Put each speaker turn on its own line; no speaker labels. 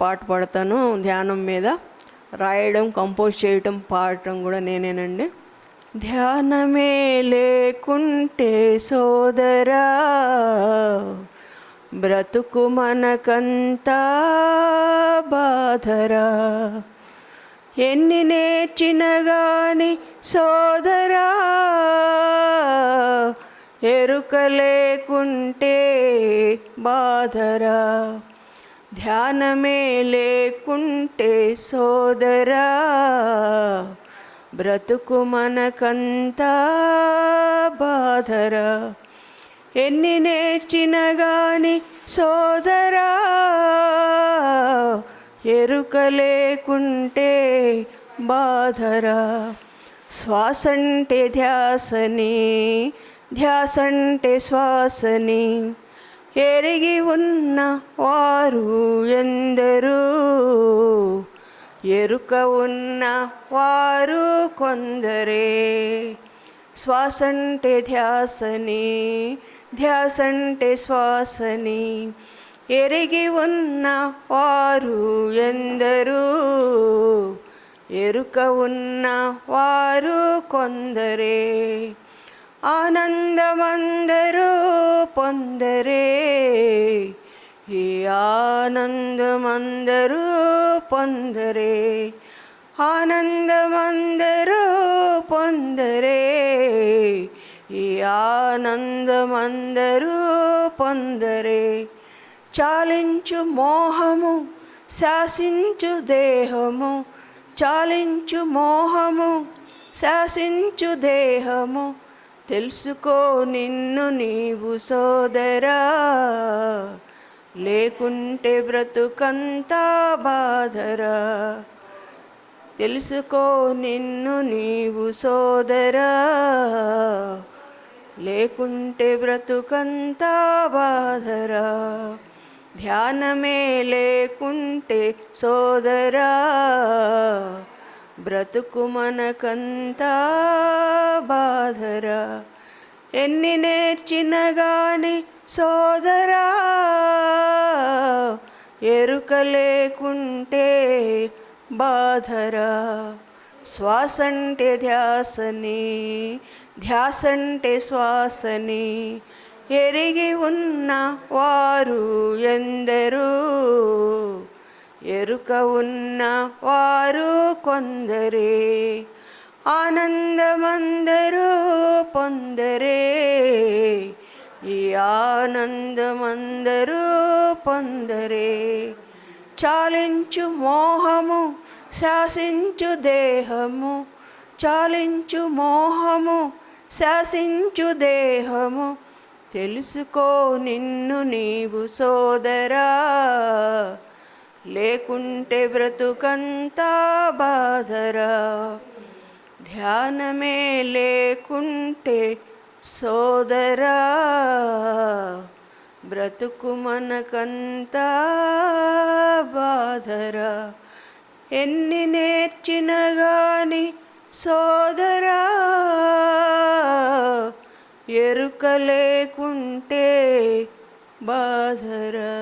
పాట పాడతాను. ధ్యానం మీద రాయడం కంపోజ్ చేయటం పాడటం కూడా నేనేనండి. ధ్యానమే లేకుంటే సోదరా బ్రతుకు మనకంతా బాధరా. ఎన్ని నేర్చిన గాని సోదరా ఎరుక లేకుంటే బాధరా. ధ్యానమే లేకుంటే సోదరా బ్రతుకు మనకంతా బాధరా. ఎన్ని నేర్చిన గాని సోదరా ఎరుక లేకుంటే బాధరా. శ్వాసంటే ధ్యాసని ధ్యాసంటే శ్వాసని. ఎరిగి ఉన్న వారు ఎందరూ? ఎరుక ఉన్న వారు కొందరే. శ్వాసంటే ధ్యాసని ధ్యాసంటే శ్వాసని. ఎరిగి ఉన్న వారు ఎందరూ? ఎరుక ఉన్న వారు కొందరే. ఆనందమందరూ పొందరే ఈ ఆనందమందరూ పొందరే ఆనందమందరూ పొందరే ఈ ఆనందమందరూ పొందరే చాలించు మోహము శాసించు దేహము చాలించు మోహము శాసించు దేహము తెలుసుకో నిన్ను నీవు సోదరా. లేకుంటే బ్రతుకంతా బాధరా. తెలుసుకో నిన్ను నీవు సోదరా. లేకుంటే బ్రతుకంతా బాధరా. ధ్యానమే లేకుంటే సోదరా. బ్రతుకు మనకంతా బాధరా. ఎన్ని నేర్చిన గాని సోదరా. ఎరుక లేకుంటే బాధరా. శ్వాసంటే ధ్యాసని ధ్యాసంటే శ్వాసని. ఎరిగి ఉన్న వారు ఎందరూ? ఎరుక ఉన్న వారు కొందరే ఆనందమందరూ పొందరే. ఈ ఆనందమందరూ పొందరే. చాలించు మోహము శాసించు దేహము. చాలించు మోహము శాసించు దేహము. తెలుసుకో నిన్ను నీవు సోదరా. లేకుంటే బ్రతుకంతా బాధరా. ధ్యానమే లేకుంటే సోదరా. బ్రతుకు మనకంతా బాధరా. ఎన్ని నేర్చిన గాని సోదరా. ఎరుక లేకుంటే బాధరా.